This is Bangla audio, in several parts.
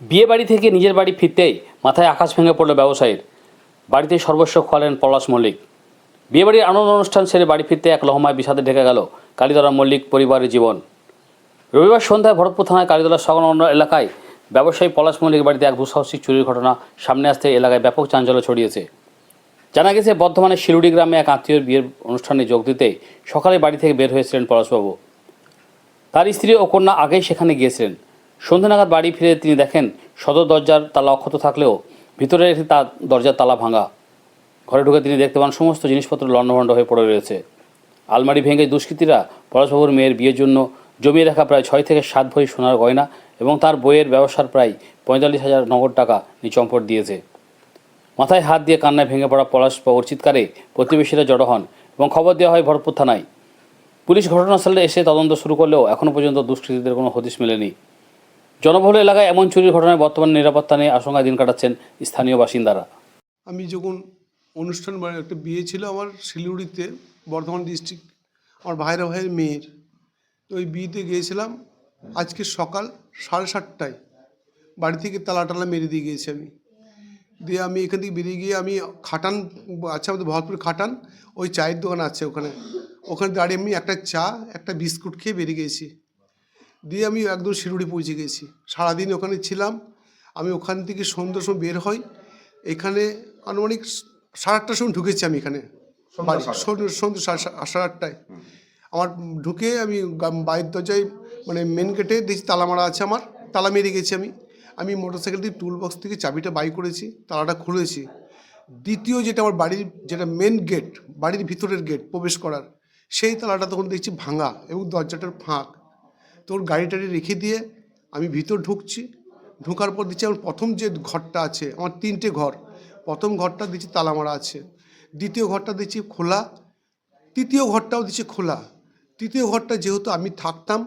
বিয়ে বাড়ি থেকে নিজের বাড়ি ফিরতেই মাথায় আকাশ ভেঙে পড়ল ব্যবসায়ীর। বাড়িতে সর্বস্ব খোয়ালেন পলাশ মল্লিক। বিয়েবাড়ির আনন্দ অনুষ্ঠান সেরে বাড়ি ফিরতে এক লহমায় বিষাদে ঢেকে গেল কালীতলা মল্লিক পরিবারের জীবন। রবিবার সন্ধ্যায় ভরতপুর থানায় কালীতলা সংলগ্ন এলাকায় ব্যবসায়ী পলাশ মল্লিক বাড়িতে এক দুঃসাহসিক চুরির ঘটনা সামনে আসতে এলাকায় ব্যাপক চাঞ্চল্য ছড়িয়েছে। জানা গেছে, বর্ধমানের শিরুডি গ্রামে এক আত্মীয়র বিয়ের অনুষ্ঠানে যোগ দিতে সকালে বাড়ি থেকে বের হয়েছিলেন পলাশবাবু। তার স্ত্রী ও কন্যা আগেই সেখানে গিয়েছিলেন। সন্ধ্যা নাগাদ বাড়ি ফিরে তিনি দেখেন সদর দরজার তালা অক্ষত থাকলেও ভিতরে একটি তার দরজার তালা ভাঙা। ঘরে ঢুকে তিনি দেখতে পান সমস্ত জিনিসপত্র লণ্ডভণ্ড হয়ে পড়ে রয়েছে। আলমারি ভেঙে দুষ্কৃতীরা পলাশবাবুর মেয়ের বিয়ের জন্য জমিয়ে রাখা প্রায় ছয় থেকে সাত ভরি সোনার গয়না এবং তার বইয়ের ব্যবসার প্রায় পঁয়তাল্লিশ হাজার নগদ টাকা নিচম্পট দিয়েছে। মাথায় হাত দিয়ে কান্নায় ভেঙে পড়া পলাশবাবুর চিৎকারে প্রতিবেশীরা জড়ো হন এবং খবর দেওয়া হয় ভরপুর থানায়। পুলিশ ঘটনাস্থলে এসে তদন্ত শুরু করলেও এখনও পর্যন্ত দুষ্কৃতীদের কোনো হদিশ মেলেনি। জনবহুল এলাকায় এমন চুরির ঘটনায় বর্তমানে নিরাপত্তা নিয়ে আশঙ্কায় দিন কাটাচ্ছেন স্থানীয় বাসিন্দারা। আমি যখন অনুষ্ঠান বাড়ি একটা বিয়ে ছিল আমার শিলিগুড়িতে, বর্ধমান ডিস্ট্রিক্ট আমার ভাইরা ভাইয়ের মেয়ের, তো ওই বিয়েতে গিয়েছিলাম। আজকে সকাল সাড়ে সাতটায় বাড়ি থেকে তালা টালা মেরে দিয়ে গিয়েছি আমি। দিয়ে আমি এখান থেকে বেরিয়ে গিয়ে আমি খাটান, আছে আমাদের ভরপুর খাটান, ওই চায়ের দোকান আছে ওখানে। ওখানে দাঁড়িয়ে আমি একটা চা, একটা বিস্কুট খেয়ে বেরিয়ে গিয়েছি। দিয়ে আমি একদম শিরুড়ি পৌঁছে গেছি। সারাদিন ওখানে ছিলাম। আমি ওখান থেকে সন্ধ্যার সময় বের হই। এখানে আনুমানিক সাড়ে আটটার সময় ঢুকেছি আমি এখানে। সন্ধ্যে সাড়ে সাড়ে আটটায়। আমার ঢুকে আমি বাইরের দরজায় মানে মেন গেটে দেখছি তালা মারা আছে আমার। তালা মেরে গেছি আমি। আমি মোটরসাইকেল দিয়ে টুল বক্স থেকে চাবিটা বাই করেছি তালাটা খুলেছি। দ্বিতীয় যেটা আমার বাড়ির যেটা মেন গেট বাড়ির ভিতরের গেট প্রবেশ করার সেই তালাটা তখন দেখছি ভাঙা এবং দরজাটার ফাঁক। তোর গাড়ি টাড়ি রেখে দিয়ে আমি ভিতর ঢুকছি। ঢোকার পর দিচ্ছি আমার প্রথম যে ঘরটা আছে, আমার তিনটে ঘর। প্রথম ঘরটা দিচ্ছি তালা মারা আছে। দ্বিতীয় ঘরটা দিচ্ছি খোলা। তৃতীয় ঘরটাও দিচ্ছে খোলা। তৃতীয় ঘরটা যেহেতু আমি থাকতাম,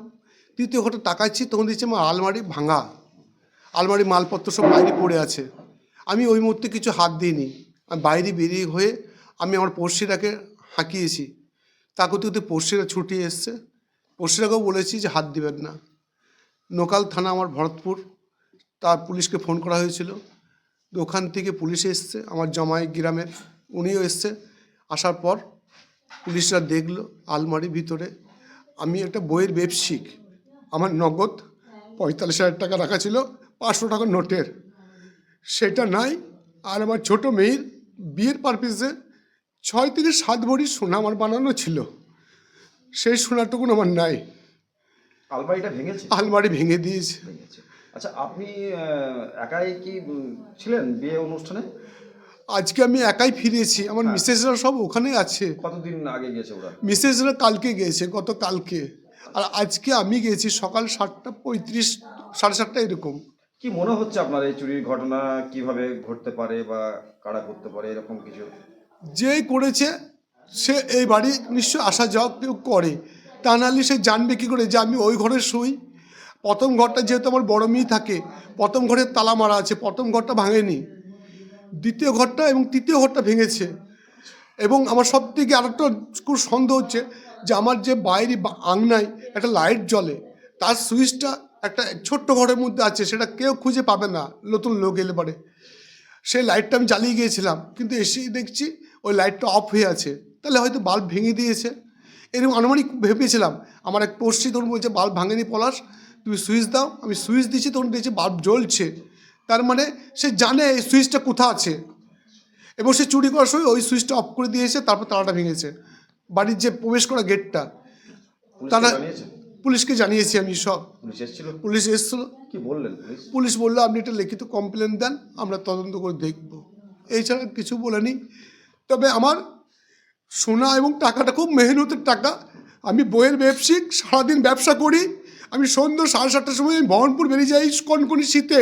তৃতীয় ঘরটা তাকাচ্ছি, তখন দিচ্ছে আমার আলমারি ভাঙা। আলমারি মালপত্র সব বাইরে পড়ে আছে। আমি ওই মুহূর্তে কিছু হাত দিইনি। আমি বাইরে বেরিয়ে হয়ে আমি আমার পড়শিরাকে হাঁকিয়েছি। তাকে তো পড়শিরা ছুটি এসছে। পড়শিরাকেও বলেছি যে হাত দিবেন না। লোকাল থানা আমার ভরতপুর, তার পুলিশকে ফোন করা হয়েছিল। ওখান থেকে পুলিশ এসছে, আমার জামাই গ্রামের, উনিও এসছে। আসার পর পুলিশরা দেখল আলমারির ভিতরে, আমি একটা বইয়ের ব্যবসিক আমার নগদ পঁয়তাল্লিশ হাজার টাকা রাখা ছিল, পাঁচশো টাকার নোটের। সেটা নাই, আর আমার ছোট মেয়ের বিয়ের পারপিসে ছয় থেকে সাত ভরি সোনা আমার বানানো ছিল। সেই সোনাটুকুন আমার নাই। আলমারিটা ভেঙেছে? আলমারি ভেঙে দিয়েছে। আচ্ছা আপনি একাই কি ছিলেন বিয়ে অনুষ্ঠানে? আজকে আমি একাই ফিরেছি। আমার মিসেসরা সব ওখানে আছে। কতদিন আগে গিয়েছে ওরা? মিসেসরা কালকে গিয়েছে গত কালকে আর আজকে আমি গেছি সকাল সাতটা পঁয়ত্রিশ সাড়ে সাতটা এরকম। কি মনে হচ্ছে আপনার এই চুরির ঘটনা? কীভাবে ঘটতে পারে বা কারা করতে পারে? এরকম কিছু? যে করেছে সে এই বাড়ি নিশ্চয় আসা যাওয়া কেউ করে। তা নাহলে সে জানবে কী করে যে আমি ওই ঘরে শুই। প্রথম ঘরটা যেহেতু আমার বড় মেয়ে থাকে, প্রথম ঘরের তালা মারা আছে, প্রথম ঘরটা ভাঙেনি। দ্বিতীয় ঘরটা এবং তৃতীয় ঘরটা ভেঙেছে। এবং আমার সব থেকে আরেকটা খুব সন্দেহ হচ্ছে যে আমার যে বাইরে আঙনায় একটা লাইট জ্বলে, তার সুইচটা একটা ছোট্ট ঘরের মধ্যে আছে, সেটা কেউ খুঁজে পাবে না, নতুন লোক এলে পরে। সেই লাইটটা আমি জ্বালিয়ে গিয়েছিলাম, কিন্তু এসেই দেখছি ওই লাইটটা অফ হয়ে আছে। তাহলে হয়তো বাল্ব ভেঙে দিয়েছে। এরকম আনুমানিক ভেবেছিলাম। আমার এক পড়শি তখন বলছে বাল্ব ভাঙেনি পলাশ তুমি সুইচ দাও। আমি সুইচ দিচ্ছি তখন দেখছি বাল্ব জ্বলছে। তার মানে সে জানে এই সুইচটা কোথা আছে। এবং সে চুরি করার সময় ওই সুইচটা অফ করে দিয়েছে তারপর তালাটা ভেঙেছে। বাড়ির যে প্রবেশ করা গেটটা তারা পুলিশকে জানিয়েছি আমি সব। পুলিশ এসেছিল। কি বললেন পুলিশ? পুলিশ বলল আপনি একটা লিখিত কমপ্লেন দেন আমরা তদন্ত করে দেখব। এছাড়া কিছু বলেনি। তবে আমার সোনা এবং টাকাটা, খুব মেহনতের টাকা। আমি বইয়ের ব্যবসায়িক সারাদিন ব্যবসা করি। আমি সন্ধ্যা সাড়ে সাতটার সময় আমি বহরমপুর বেরিয়ে যাই কনকনি শীতে,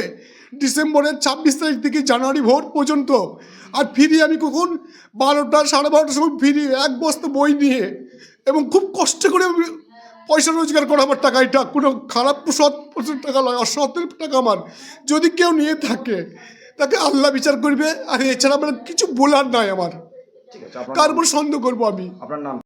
ডিসেম্বরের ছাব্বিশ তারিখ থেকে জানুয়ারি ভোর পর্যন্ত। আর ফিরি আমি কখন? বারোটা, সাড়ে বারোটার সময় ফিরি এক বস্তা বই নিয়ে এবং খুব কষ্ট করে আমি পয়সা রোজগার করা আমার টাকা। এটা কোনো খারাপ সৎ টাকা নয় অসতের টাকা আমার। যদি কেউ নিয়ে থাকে, তাকে আল্লাহ বিচার করবে। আর এছাড়া আমার কিছু বলার নাই আমার। কার উপর সন্দেহ করব আমি। আপনার নাম?